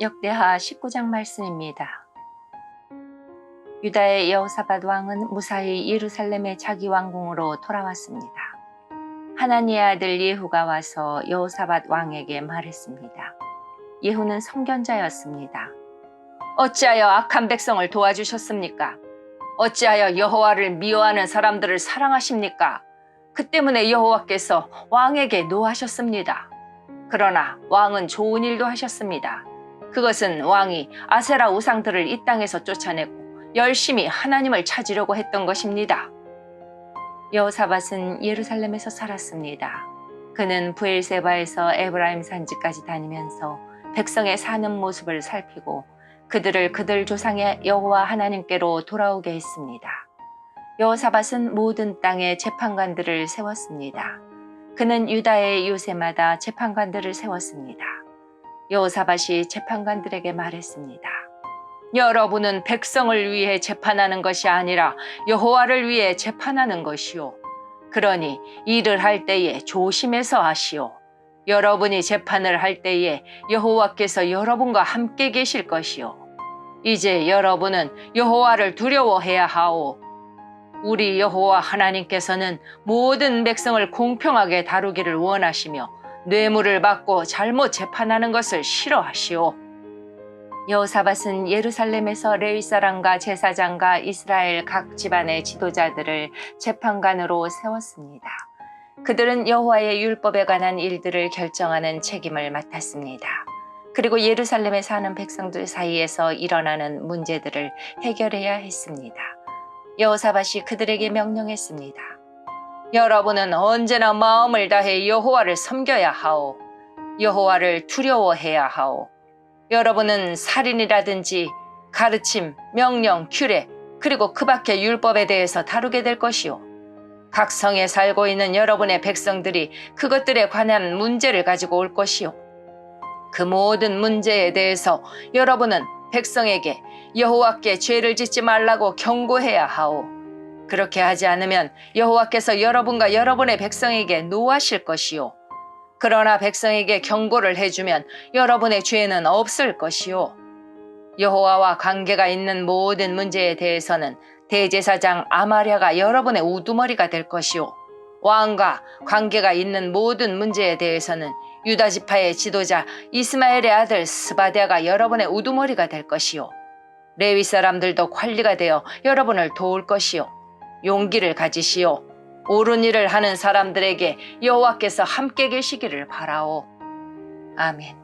역대하 19장 말씀입니다. 유다의 여호사밧 왕은 무사히 예루살렘의 자기 왕궁으로 돌아왔습니다. 하나니의 아들 예후가 와서 여호사밧 왕에게 말했습니다. 예후는 성견자였습니다. 어찌하여 악한 백성을 도와주셨습니까? 어찌하여 여호와를 미워하는 사람들을 사랑하십니까? 그 때문에 여호와께서 왕에게 노하셨습니다. 그러나 왕은 좋은 일도 하셨습니다. 그것은 왕이 아세라 우상들을 이 땅에서 쫓아내고 열심히 하나님을 찾으려고 했던 것입니다. 여호사밧은 예루살렘에서 살았습니다. 그는 부엘세바에서 에브라임 산지까지 다니면서 백성의 사는 모습을 살피고 그들을 그들 조상의 여호와 하나님께로 돌아오게 했습니다. 여호사밧은 모든 땅에 재판관들을 세웠습니다. 그는 유다의 요새마다 재판관들을 세웠습니다. 여호사밧이 재판관들에게 말했습니다. 여러분은 백성을 위해 재판하는 것이 아니라 여호와를 위해 재판하는 것이요. 그러니 일을 할 때에 조심해서 하시오. 여러분이 재판을 할 때에 여호와께서 여러분과 함께 계실 것이요. 이제 여러분은 여호와를 두려워해야 하오. 우리 여호와 하나님께서는 모든 백성을 공평하게 다루기를 원하시며 뇌물을 받고 잘못 재판하는 것을 싫어하시오. 여호사밧은 예루살렘에서 레위 사람과 제사장과 이스라엘 각 집안의 지도자들을 재판관으로 세웠습니다. 그들은 여호와의 율법에 관한 일들을 결정하는 책임을 맡았습니다. 그리고 예루살렘에 사는 백성들 사이에서 일어나는 문제들을 해결해야 했습니다. 여호사밧이 그들에게 명령했습니다. 여러분은 언제나 마음을 다해 여호와를 섬겨야 하오. 여호와를 두려워해야 하오. 여러분은 살인이라든지 가르침, 명령, 규례, 그리고 그 밖의 율법에 대해서 다루게 될 것이요. 각 성에 살고 있는 여러분의 백성들이 그것들에 관한 문제를 가지고 올 것이요. 그 모든 문제에 대해서 여러분은 백성에게 여호와께 죄를 짓지 말라고 경고해야 하오. 그렇게 하지 않으면 여호와께서 여러분과 여러분의 백성에게 노하실 것이요. 그러나 백성에게 경고를 해주면 여러분의 죄는 없을 것이요. 여호와와 관계가 있는 모든 문제에 대해서는 대제사장 아마랴가 여러분의 우두머리가 될 것이요. 왕과 관계가 있는 모든 문제에 대해서는 유다 지파의 지도자 이스마엘의 아들 스바디아가 여러분의 우두머리가 될 것이요. 레위 사람들도 관리가 되어 여러분을 도울 것이요. 용기를 가지시오. 옳은 일을 하는 사람들에게 여호와께서 함께 계시기를 바라오. 아멘.